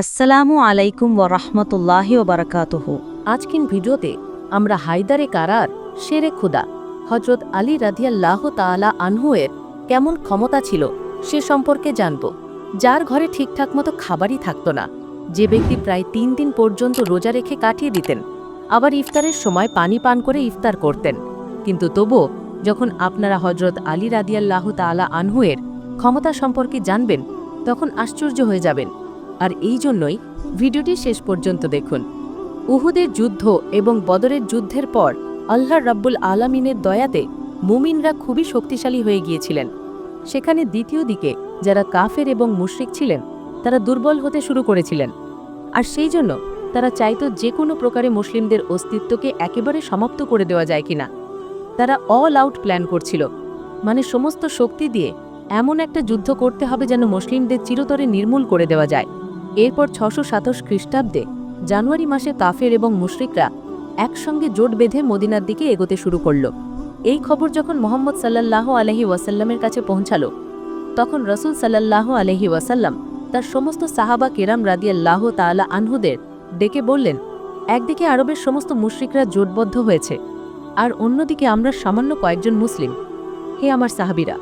আসসালামু আলাইকুম ওরহমতুল্লাহি ওবরাকাতুহ আজকিন ভিডিওতে আমরা হায়দারে কারার শেরে খুদা হজরত আলী রাদিয়াল্লাহ তাআলা আনহুয়ের কেমন ক্ষমতা ছিল সে সম্পর্কে জানব। যার ঘরে ঠিকঠাক মতো খাবারই থাকত না। যে ব্যক্তি প্রায় তিন দিন পর্যন্ত রোজা রেখে কাটিয়ে দিতেন, আবার ইফতারের সময় পানি পান করে ইফতার করতেন। কিন্তু তবুও যখন আপনারা হজরত আলী রাদিয়াল্লাহ তাআলা আনহুয়ের ক্ষমতা সম্পর্কে জানবেন, তখন আশ্চর্য হয়ে যাবেন। আর এই জন্যই ভিডিওটি শেষ পর্যন্ত দেখুন। উহুদের যুদ্ধ এবং বদরের যুদ্ধের পর আল্লাহ রাব্বুল আলামিনের দয়াতে মুমিনরা খুবই শক্তিশালী হয়ে গিয়েছিলেন। সেখানে দ্বিতীয় দিকে যারা কাফের এবং মুশরিক ছিলেন, তারা দুর্বল হতে শুরু করেছিলেন। আর সেই জন্য তারা চাইত যে কোনো প্রকারে মুসলিমদের অস্তিত্বকে একেবারে সমাপ্ত করে দেওয়া যায় কিনা। তারা অল আউট প্ল্যান করছিল মানে সমস্ত শক্তি দিয়ে এমন একটা যুদ্ধ করতে হবে যেন মুসলিমদের চিরতরে নির্মূল করে দেওয়া যায়। এরপর ছশো সাতাশ খ্রিস্টাব্দে জানুয়ারি মাসে কাফের এবং মুশরিকরা একসঙ্গে জোট বেঁধে মদিনার দিকে এগোতে শুরু করল। এই খবর যখন মোহাম্মদ সাল্লাল্লাহু আলহি ওয়াসাল্লামের কাছে পৌঁছালো, তখন রসুল সাল্লাল্লাহু আলহি ওয়াসাল্লাম তার সমস্ত সাহাবা কেরাম রাদিয়াল্লাহ তাআলা আনহুদের ডেকে বললেন, একদিকে আরবের সমস্ত মুশরিকরা জোটবদ্ধ হয়েছে, আর অন্যদিকে আমরা সামান্য কয়েকজন মুসলিম। হে আমার সাহাবিরা,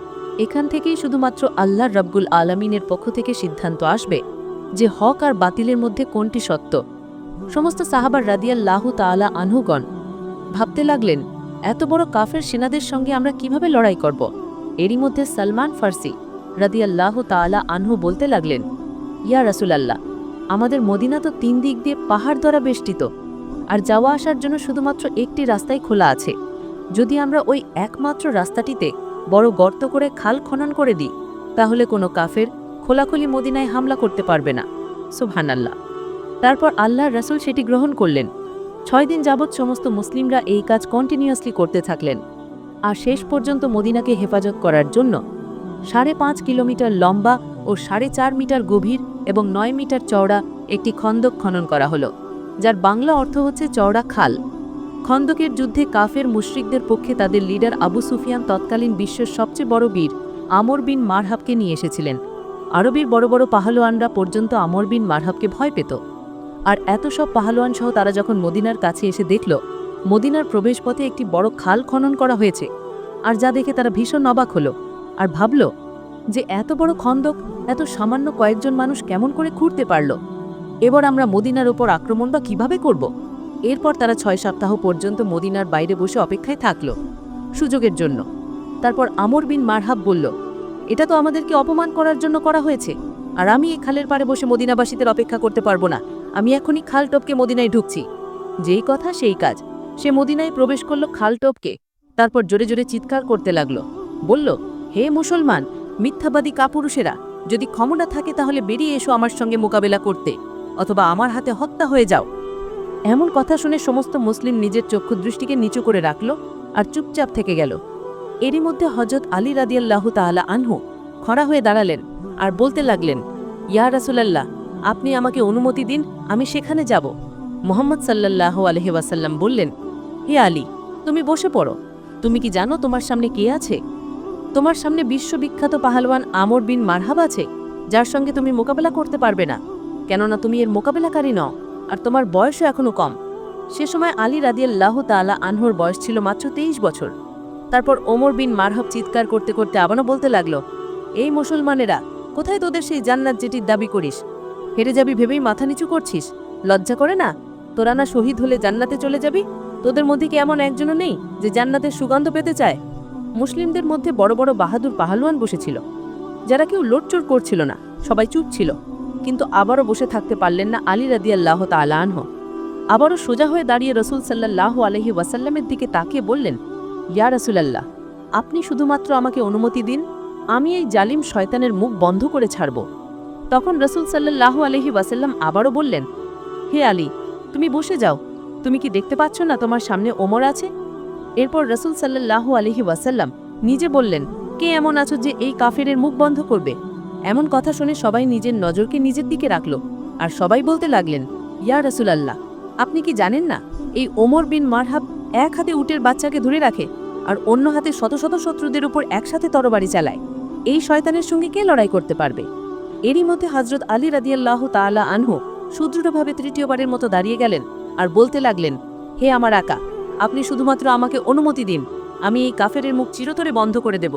এখান থেকেই শুধুমাত্র আল্লাহ রব্বুল আলমিনের পক্ষ থেকে সিদ্ধান্ত আসবে যে হক আর বাতিলের মধ্যে কোনটি সত্য? সমস্ত সাহাবার রাদিয়াল্লাহ তাআলা আনহুগণ ভাবতে লাগলেন, এত বড় কাফের সেনাদের সঙ্গে আমরা কীভাবে লড়াই করব? এরই মধ্যে সালমান ফার্সি রাদিয়াল্লাহ তাআলা আনহু বলতে লাগলেন, ইয়া রাসূলাল্লাহ, আমাদের মদিনা তো তিন দিক দিয়ে পাহাড় দ্বারা বেষ্টিত, আর যাওয়া আসার জন্য শুধুমাত্র একটি রাস্তাই খোলা আছে। যদি আমরা ওই একমাত্র রাস্তাটিতে বড় গর্ত করে খাল খনন করে দিই, তাহলে কোনো কাফের খোলাখুলি মদিনায় হামলা করতে পারবে না। সুবহানাল্লাহ। তারপর আল্লাহর রাসূল সেটি গ্রহণ করলেন। ছয় দিন যাবৎ সমস্ত মুসলিমরা এই কাজ কন্টিনিউয়াসলি করতে থাকলেন। আর শেষ পর্যন্ত মদিনাকে হেফাজত করার জন্য সাড়ে পাঁচ কিলোমিটার লম্বা ও সাড়ে চার মিটার গভীর এবং নয় মিটার চওড়া একটি খন্দক খনন করা হলো, যার বাংলা অর্থ হচ্ছে চওড়া খাল। খন্দকের যুদ্ধে কাফের মুশরিকদের পক্ষে তাদের লিডার আবু সুফিয়ান তৎকালীন বিশ্বের সবচেয়ে বড় বীর আমর বিন মারহাবকে নিয়ে এসেছিলেন। আরবের বড় বড় পাহালোয়ানরা পর্যন্ত আমর বিন মারহাবকে ভয় পেত। আর এত সব পাহলোয়ান সহ তারা যখন মদিনার কাছে এসে দেখল, মদিনার প্রবেশপথে একটি বড় খাল খনন করা হয়েছে, আর যা দেখে তারা ভীষণ অবাক হলো, আর ভাবল যে এত বড় খন্দক, এত সামান্য কয়েকজন মানুষ কেমন করে খুঁড়তে পারল? এবার আমরা মদিনার ওপর আক্রমণ বা কীভাবে করব? এরপর তারা ছয় সপ্তাহ পর্যন্ত মদিনার বাইরে বসে অপেক্ষায় থাকল, সুযোগের জন্য। তারপর আমর বিন মারহাব বলল এটা তো আমাদেরকে অপমান করার জন্য করা হয়েছে। আর আমি এই খালের পাড়ে বসে মদিনাবাসীদের অপেক্ষা করতে পারব না। আমি এখনই খাল টপকে মদিনায় ঢুকছি। যেই কথা, সেই কাজ। সে মদিনায় প্রবেশ করল খাল টপকে। তারপর জোরে জোরে চিৎকার করতে লাগল। বলল, হে মুসলমান, মিথ্যাবাদী কাপুরুষেরা, যদি ক্ষমতা থাকে তাহলে বেরিয়ে এসো আমার সঙ্গে মোকাবেলা করতে। অথবা আমার হাতে হত্যা হয়ে যাও। এমন কথা শুনে সমস্ত মুসলিম নিজের চক্ষুদৃষ্টিকে নিচু করে রাখল আর চুপচাপ থেকে গেল। এরই মধ্যে হজরত আলী রাদিয়াল্লাহু তাআলা আনহু খড়া হয়ে দাঁড়ালেন আর বলতে লাগলেন, ইয়া রাসূলাল্লাহ, আপনি আমাকে অনুমতি দিন, আমি সেখানে যাব। মোহাম্মদ সাল্লাল্লাহু আলহি ওয়াসাল্লাম বললেন, হে আলী, তুমি বসে পড়ো। তুমি কি জানো তোমার সামনে কে আছে? তোমার সামনে বিশ্ববিখ্যাত পাহালওয়ান আমর বিন মারহাব আছে, যার সঙ্গে তুমি মোকাবেলা করতে পারবে না। কেননা তুমি এর মোকাবেলাকারী নও, আর তোমার বয়সও এখনও কম। সে সময় আলী রাদিয়াল্লাহু তাআলা আনহুর বয়স ছিল মাত্র তেইশ বছর। তারপর ওমর বিন মারহাব চিৎকার করতে করতে আবারও বলতে লাগল, এই মুসলমানেরা, কোথায় তোদের সেই জান্নাত যেটির দাবি করিস? হেরে যাবি ভেবেই মাথা নিচু করছিস? লজ্জা করে না? তোরা না শহীদ হলে জান্নাতে চলে যাবি? তোদের মধ্যে কি এমন একজনও নেই যে জান্নাতের সুগন্ধ পেতে চায়? মুসলিমদের মধ্যে বড় বড় বাহাদুর পাহালুয়ান বসেছিল, যারা কেউ লোটচোট করছিল না, সবাই চুপ ছিল, কিন্তু আবারও বসে থাকতে পারলেন না আলী রাদিয়াল্লাহ তাআলা আনহু। আবারও সোজা হয়ে দাঁড়িয়ে রসুল সাল্লাল্লাহু আলহি ওয়াসাল্লামের দিকে তাকিয়ে বললেন ইয়া রাসূলাল্লাহ, আপনি শুধুমাত্র আমাকে অনুমতি দিন, আমি এই জালিম শয়তানের মুখ বন্ধ করে ছাড়ব। তখন রসুল সাল্লাল্লাহু আলহি ওয়াসাল্লাম আবারও বললেন, হে আলী, তুমি বসে যাও। তুমি কি দেখতে পাচ্ছ না তোমার সামনে ওমর আছে? এরপর রসুল সাল্লাল্লাহু আলহি ওয়াসাল্লাম নিজে বললেন, কে এমন আছো যে এই কাফেরের মুখ বন্ধ করবে? এমন কথা শুনে সবাই নিজের নজরকে নিজের দিকে রাখল, আর সবাই বলতে লাগলেন, ইয়া রসুলাল্লাহ, আপনি কি জানেন না, এই ওমর বিন মারহাব এক হাতে উটের বাচ্চাকে ধরে রাখে আর অন্য হাতে শত শত শত্রুদের উপর একসাথে তরবারি চালায়। এই শয়তানের সঙ্গে কে লড়াই করতে পারবে? এরই মধ্যে হজরত আলী রাদিয়াল্লাহ তাআলা আনহু সুদৃঢ়ভাবে তৃতীয়বারের মতো দাঁড়িয়ে গেলেন আর বলতে লাগলেন, হে আমার আকা, আপনি শুধুমাত্র আমাকে অনুমতি দিন, আমি এই কাফেরের মুখ চিরতরে বন্ধ করে দেব।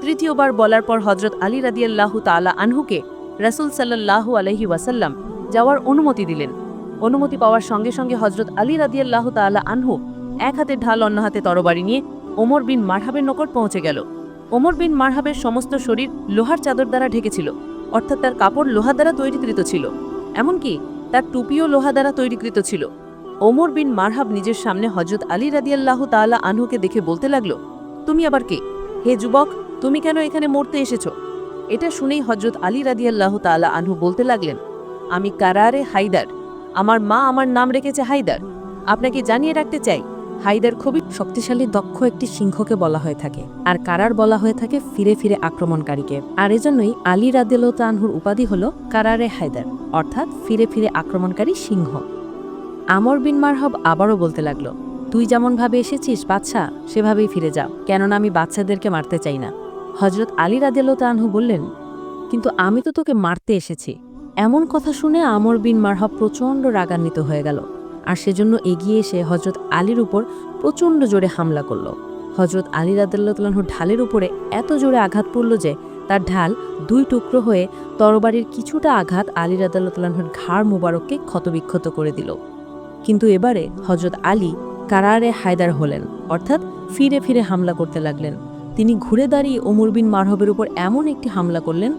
তৃতীয়বার বলার পর হজরত আলী রাদিয়াল্লাহু তাআলা আনহুকে রাসূল সাল্লাল্লাহু আলাইহি ওয়াসাল্লাম যাওয়ার অনুমতি দিলেন। অনুমতি পাওয়ার সঙ্গে সঙ্গে হজরত আলী রাদিয়াল্লাহু তাআলা আনহু এক হাতে ঢাল, অন্য হাতে তরবারি নিয়ে ওমর বিন মারহাবের নিকট পৌঁছে গেল। ওমর বিন মারহাবের সমস্ত শরীর লোহার চাদর দ্বারা ঢেকেছিল, অর্থাৎ তার কাপড় লোহা দ্বারা তৈরিকৃত ছিল। এমনকি তার টুপিও লোহা দ্বারা তৈরিকৃত ছিল। ওমর বিন মারহাব নিজের সামনে হজরত আলী রাদিয়াল্লাহু তাআলা আনহুকে দেখে বলতে লাগল, তুমি আবার কে? হে যুবক, তুমি কেন এখানে মরতে এসেছ? এটা শুনেই হজরত আলী রাদিয়াল্লাহু তাআলা আনহু বলতে লাগলেন, আমি কারারে হাইদার আমার মা আমার নাম রেখেছে হাইদার আপনাকে জানিয়ে রাখতে চাই হায়দার খুবই শক্তিশালী, দক্ষ একটি সিংহকে বলা হয়ে থাকে আর কারার বলা হয়ে থাকে ফিরে ফিরে আক্রমণকারীকে। আর এজন্যই আলী রাদিয়াল্লাহু আনহুর উপাধি হল কারারে হায়দার, অর্থাৎ ফিরে ফিরে আক্রমণকারী সিংহ। আমর বিন মারহব আবারও বলতে লাগল, তুই যেমনভাবে এসেছিস বাচ্চা সেভাবেই ফিরে যা, কেননা আমি বাচ্চাদেরকে মারতে চাই না। হজরত আলী রাদিয়াল্লাহু আনহু বললেন, কিন্তু আমি তো তোকে মারতে এসেছি। এমন কথা শুনে আমর বিন মারহব প্রচণ্ড রাগান্বিত হয়ে গেল। আর সেজন্য এগিয়ে এসে হজরত আলীর উপর প্রচণ্ড জোরে হামলা করল। হজরত আলী রাদিয়াল্লাহু ঢালের উপরে এত জোরে আঘাত পড়ল যে তার ঢাল দুই টুকরো হয়ে তরবারির কিছুটা আঘাত আলী রাদিয়াল্লাহুর ঘাড় মোবারককে ক্ষতবিক্ষত করে দিল। কিন্তু এবারে হজরত আলী কারারে হায়দার হলেন, অর্থাৎ ফিরে ফিরে হামলা করতে লাগলেন। তিনি ঘুরে দাঁড়িয়ে ওমর বিন মারহবের উপর এমন একটি হামলা করলেন,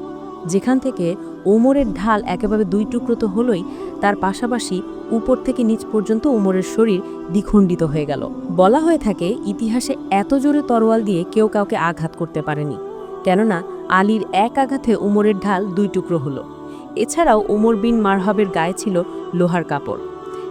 যেখান থেকে ওমরের ঢাল একেবারে দুই টুকরো তো হলোই, তার পাশাপাশি উপর থেকে নিচ পর্যন্ত উমরের শরীর দ্বিখণ্ডিত হয়ে গেল। বলা হয়ে থাকে, ইতিহাসে এত জোরে তরোয়াল দিয়ে কেউ কাউকে আঘাত করতে পারেনি। কেননা, আলীর এক আঘাতে ওমরের ঢাল দুই টুকরো হলো। এছাড়াও ওমর বিন মারহাবের গায়ে ছিল লোহার কাপড়।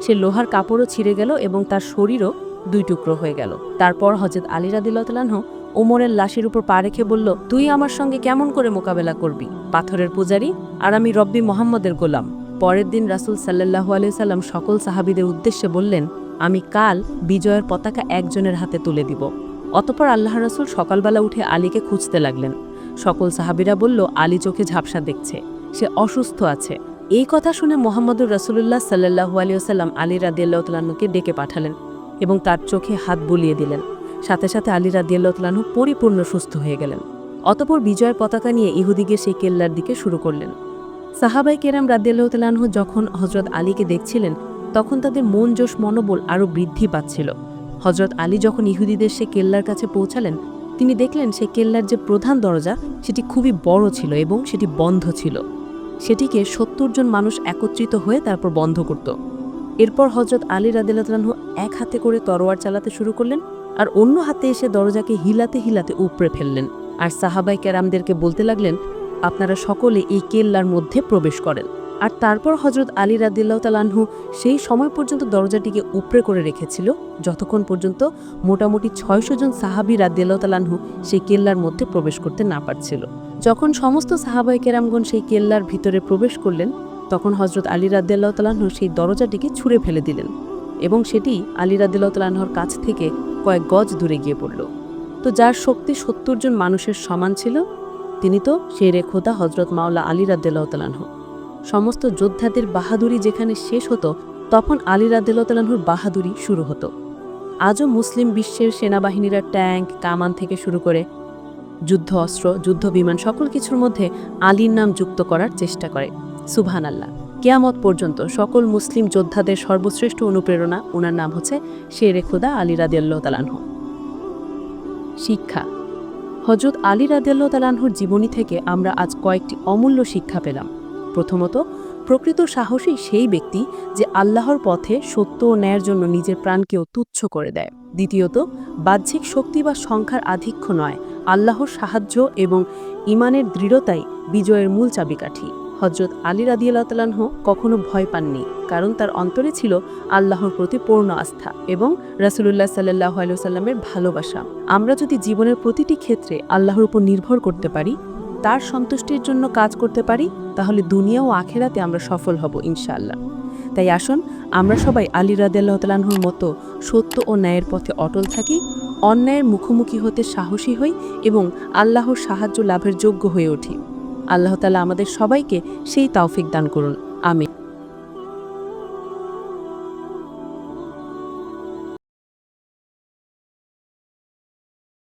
সে লোহার কাপড়ও ছিঁড়ে গেল এবং তার শরীরও দুই টুকরো হয়ে গেল। তারপর হজরত আলী রাদিল্লাহ ওমরের লাশের উপর পা রেখে বলল, তুই আমার সঙ্গে কেমন করে মোকাবেলা করবি? পাথরের পূজারি আর আমি রব্বি মোহাম্মদের গোলাম। পরের দিন রাসুল সাল্লাহু সাল্লাম সকল সাহাবিদের উদ্দেশ্যে বললেন, আমি কাল বিজয়ের পতাকা একজনের হাতে তুলে দিব। অতপর আল্লাহ রাসুল সকালবেলা উঠে আলীকে খুঁজতে লাগলেন। সকল সাহাবিরা বলল, আলী চোখে ঝাপসা দেখছে, সে অসুস্থ আছে। এই কথা শুনে মোহাম্মদুর রাসুলুল্লাহ সাল্লাহু আলিয়াল্লাম আলী রাদিয়াল্লাহতালাহুকে ডেকে পাঠালেন এবং তার চোখে হাত বুলিয়ে দিলেন। সাথে সাথে আলী রাদিয়াল্লাহতালাহু পরিপূর্ণ সুস্থ হয়ে গেলেন। অতপর বিজয়ের পতাকা নিয়ে ইহুদিকে সেই কেল্লার দিকে শুরু করলেন। সাহাবাই কেরাম রাদিয়াল্লাহতালাহু যখন হজরত আলীকে দেখছিলেন, তখন তাদের মন, জোশ, মনোবল আরও বৃদ্ধি পাচ্ছিল। হজরত আলী যখন ইহুদিদের সে কেল্লার কাছে পৌঁছালেন, তিনি দেখলেন সে কেল্লার যে প্রধান দরজা, সেটি খুবই বড় ছিল এবং সেটি বন্ধ ছিল। সেটিকে সত্তর জন মানুষ একত্রিত হয়ে তারপর বন্ধ করত। এরপর হজরত আলী রাদিল্লাহু এক হাতে করে তরোয়ার চালাতে শুরু করলেন আর অন্য হাতে এসে দরজাকে হিলাতে হিলাতে উপড়ে ফেললেন। আর সাহাবাই কেরামদেরকে বলতে লাগলেন আপনারা সকলে এই কেল্লার মধ্যে প্রবেশ করেন। আর তারপর হজরত আলী রাদিল্লাহ তালাহু সেই সময় পর্যন্ত দরজাটিকে উপরে করে রেখেছিল, যতক্ষণ পর্যন্ত মোটামুটি ছয়শো জন সাহাবি রাদিল্লাহ তালাহু সেই কেল্লার মধ্যে প্রবেশ করতে না পারছিল। যখন সমস্ত সাহাবাই কেরামগণ সেই কেল্লার ভিতরে প্রবেশ করলেন, তখন হজরত আলী রাদিল্লাহ তালাহু সেই দরজাটিকে ছুঁড়ে ফেলে দিলেন এবং সেটি আলী রাদিল্লাহ তালাহর কাছ থেকে কয়েক গজ দূরে গিয়ে পড়ল। তো যার শক্তি সত্তর জন মানুষের সমান ছিল তিনি তো শেরে খোদা হজরত মাওলা আলী রাদিল্লাহ তালাহু সমস্ত যোদ্ধাদের বাহাদুরি যেখানে শেষ হতো, তখন আলী রাদিল্লাহতালাহুর বাহাদুরি শুরু হতো। আজও মুসলিম বিশ্বের সেনাবাহিনীরা ট্যাঙ্ক, কামান থেকে শুরু করে যুদ্ধ, অস্ত্র, যুদ্ধ বিমান সকল কিছুর মধ্যে আলীর নাম যুক্ত করার চেষ্টা করে। সুবহান আল্লাহ কেয়ামত পর্যন্ত সকল মুসলিম যোদ্ধাদের সর্বশ্রেষ্ঠ অনুপ্রেরণা ওনার নাম হচ্ছে শেরে খুদা আলী রাদিয়াল্লাহ তালানহ শিক্ষা। হজরত আলী রাদিয়াল্লাহ তালানহর জীবনী থেকে আমরা আজ কয়েকটি অমূল্য শিক্ষা পেলাম। প্রথমত, প্রকৃত সাহসী সেই ব্যক্তি যে আল্লাহর পথে সত্য ও ন্যায়ের জন্য নিজের প্রাণকেও তুচ্ছ করে দেয়। দ্বিতীয়ত, বাহ্যিক শক্তি বা সংখ্যার আধিক্য নয়, আল্লাহর সাহায্য এবং ইমানের দৃঢ়তাই বিজয়ের মূল চাবিকাঠি। হজরত আলী রাদিয়াল্লাহ কখনো ভয় পাননি, কারণ তার অন্তরে ছিল আল্লাহর প্রতি পূর্ণ আস্থা এবং রাসুলুল্লাহ সাল্লাহ সাল্লামের ভালোবাসা। আমরা যদি জীবনের প্রতিটি ক্ষেত্রে আল্লাহর উপর নির্ভর করতে পারি, তার সন্তুষ্টির জন্য কাজ করতে পারি, তাহলে দুনিয়া ও আখেরাতে আমরা সফল হব ইনশাআল্লাহ। তাই আসুন, আমরা সবাই আলী রাদিয়াল্লাহতালাহুর মতো সত্য ও ন্যায়ের পথে অটল থাকি, অন্যায়ের মুখোমুখি হতে সাহসী হই এবং আল্লাহর সাহায্য লাভের যোগ্য হয়ে উঠি। আল্লাহ তালা আমাদের সবাইকে সেই তৌফিক দান করুন। আমি